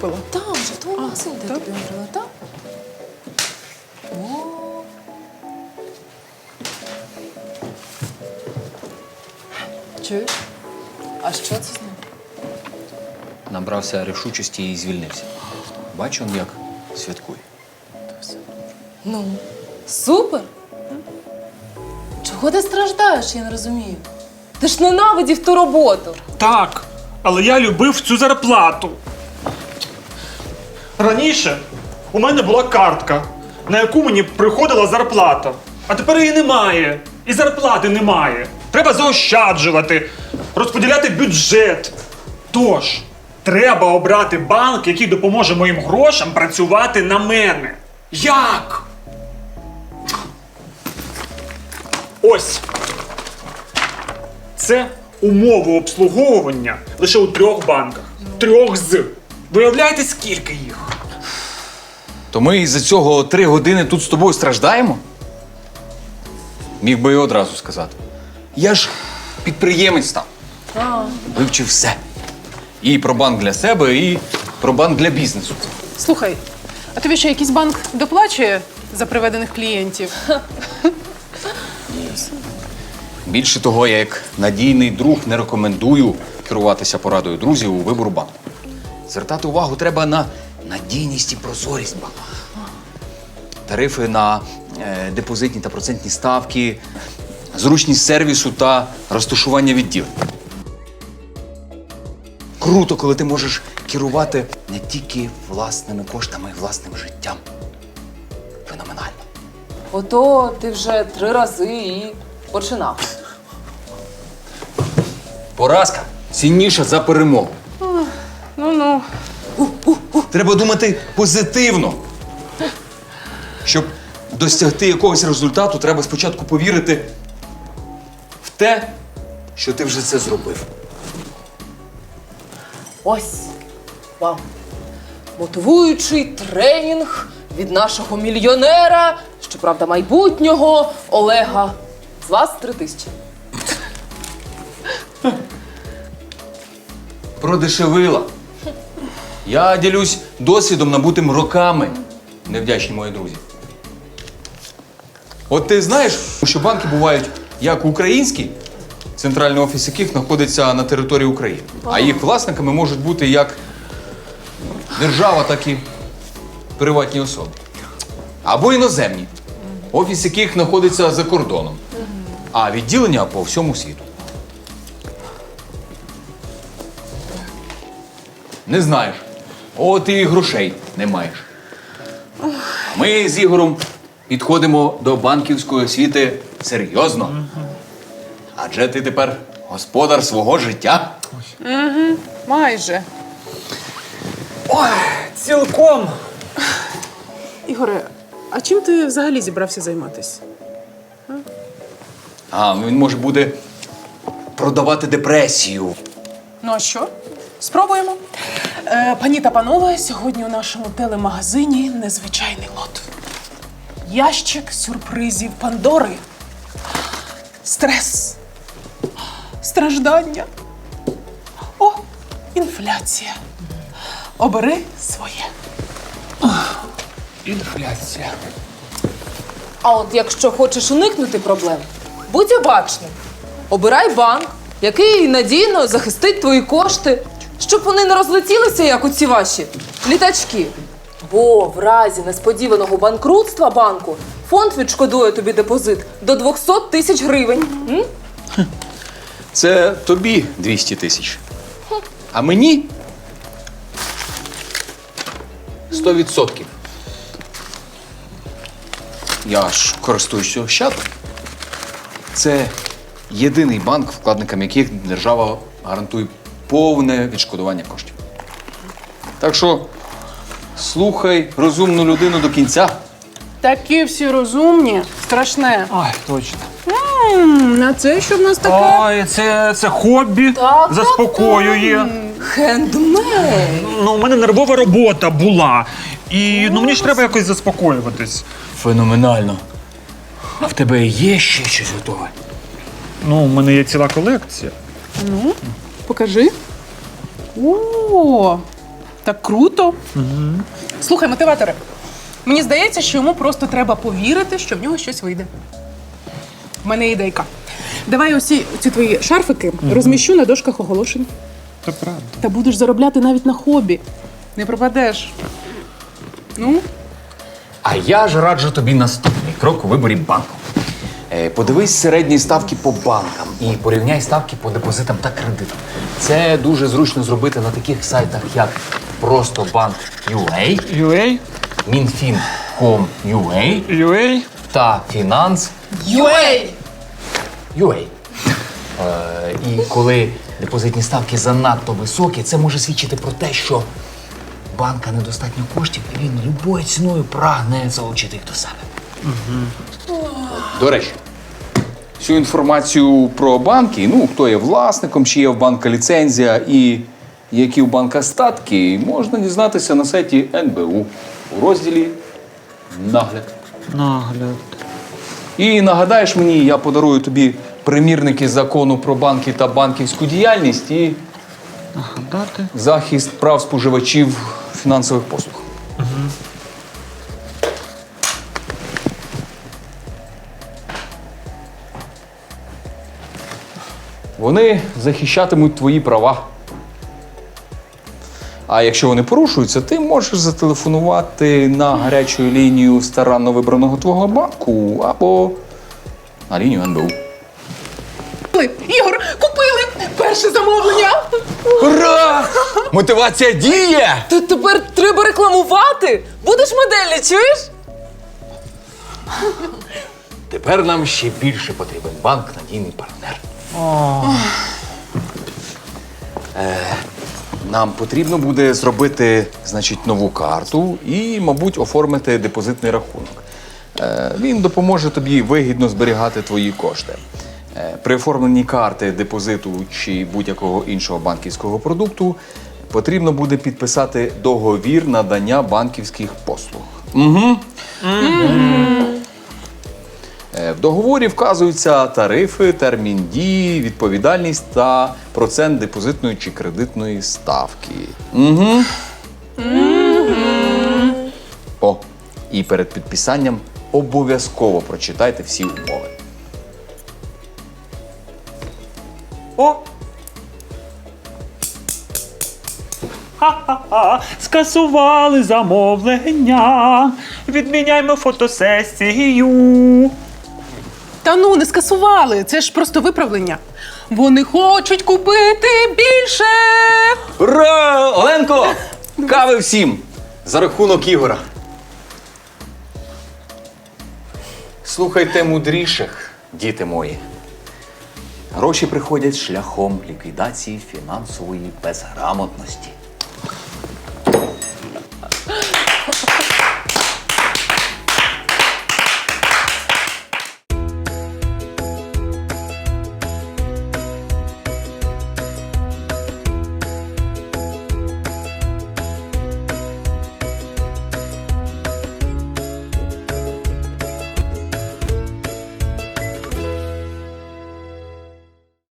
купила? Там же, в тому магазині, де я так? тобі говорила, так? О. Чуєш? А що це з ним? Набрався рішучості і звільнився. Бачу, він як святкує. Ну, супер. Чого ти страждаєш, я не розумію. Ти ж ненавидів ту роботу. Так, але я любив цю зарплату. Раніше у мене була картка, на яку мені приходила зарплата. А тепер її немає. І зарплати немає. Треба заощаджувати, розподіляти бюджет. Тож, треба обрати банк, який допоможе моїм грошам працювати на мене. Як? Ось. Це умови обслуговування лише у трьох банках. Трьох з. Виявляєте, скільки їх? То ми із-за цього три години тут з тобою страждаємо? Міг би і одразу сказати. Я ж підприємець став. Вивчив все. І про банк для себе, і про банк для бізнесу. Слухай, а тобі що якийсь банк доплачує за приведених клієнтів? Більше того, я як надійний друг не рекомендую керуватися порадою друзів у вибору банку. Звертати увагу треба на надійність і прозорість банку. Тарифи на е, депозитні та процентні ставки, зручність сервісу та розташування відділень. Круто, коли ти можеш керувати не тільки власними коштами і власним життям. Феноменально. Ото ти вже три рази і починав. Поразка цінніша за перемогу. Ну-ну. Треба думати позитивно. Щоб досягти якогось результату, треба спочатку повірити в те, що ти вже це зробив. Ось вам мотивуючий тренінг від нашого мільйонера, щоправда, майбутнього Олега. З вас три тисячі. Продешевила. Я ділюсь досвідом набутим роками. Невдячні мої друзі. От ти знаєш, що банки бувають як українські, центральний офіс яких знаходиться на території України. А їх власниками можуть бути як держава, так і приватні особи. Або іноземні, офіс яких знаходиться за кордоном, а відділення по всьому світу. Не знаєш. От і грошей не маєш. Ми з Ігорем підходимо до банківської освіти серйозно. Адже ти тепер господар свого життя. Майже. Цілком. Ігоре, а чим ти взагалі зібрався займатися? А він може буде продавати депресію. Ну а що? Спробуємо. Е, пані та панове, сьогодні у нашому телемагазині незвичайний лот. Ящик сюрпризів Пандори. Стрес. Страждання. О, інфляція. Обери своє. Інфляція. А от якщо хочеш уникнути проблем, будь обачним. Обирай банк, який надійно захистить твої кошти, щоб вони не розлетілися, як оці ваші літачки. Бо в разі несподіваного банкрутства банку фонд відшкодує тобі депозит до 200 тисяч гривень. М? Це тобі 200 тисяч. А мені 100 відсотків. Я ж користуюся Ощадом. Це єдиний банк, вкладникам яких держава гарантує повне відшкодування коштів. Так що слухай розумну людину до кінця. Такі всі розумні, страшне. Ай, точно. М, А це що в нас таке? Ай, це, це хобі Так, заспокоює. Хендмейд. Ну, у мене нервова робота була. І ну, мені ж треба якось заспокоюватись. Феноменально. А в тебе є ще щось готове? Ну, у мене є ціла колекція. Покажи. О, Так круто. Слухай, мотиватори. Мені здається, що йому просто треба повірити, що в нього щось вийде. В мене є ідейка. Давай усі ці твої шарфики розміщу на дошках оголошень. Це правда. Та будеш заробляти навіть на хобі. Не пропадеш. Ну, А я ж раджу тобі наступний крок у виборі банку. Е, Подивись середні ставки по банкам і порівняй ставки по депозитам та кредитам. Це дуже зручно зробити на таких сайтах, як просто банк.ua, UA? Мінфін.com.ua UA? та Фінанс Юей! UA. Е, і коли депозитні ставки занадто високі, це може свідчити про те, що банка недостатньо коштів, і він любою ціною прагне залучити їх до себе. До речі, всю інформацію про банки, ну хто є власником, чи є в банка ліцензія і які у банка статки, можна дізнатися на сайті НБУ у розділі Нагляд. Нагляд. І нагадаєш мені, я подарую тобі примірники закону про банки та банківську діяльність і Нагадати. захист прав споживачів фінансових послуг. Вони захищатимуть твої права. А якщо вони порушуються, ти можеш зателефонувати на гарячу лінію старанно вибраного твого банку або на лінію НБУ. Ігор, купили перше замовлення. Ура! Мотивація діє! Тут тепер треба рекламувати! Будеш моделі, чуєш? Тепер нам ще більше потрібен банк, надійний партнер. Е, нам потрібно буде зробити, значить, нову карту і, мабуть, оформити депозитний рахунок. Е, він допоможе тобі вигідно зберігати твої кошти. Е, при оформленні карти, депозиту чи будь-якого іншого банківського продукту потрібно буде підписати договір надання банківських послуг. В договорі вказуються тарифи, термін дії, відповідальність та процент депозитної чи кредитної ставки. Угу. О, і перед підписанням обов'язково прочитайте всі умови. О! Ха-ха-ха, скасували замовлення. Відміняємо фотосесію. Та ну, не скасували. Це ж просто виправлення. Вони хочуть купити більше. Ура! Оленко! Кави всім! За рахунок Ігора. Слухайте мудріших, діти мої. Гроші приходять шляхом ліквідації фінансової безграмотності.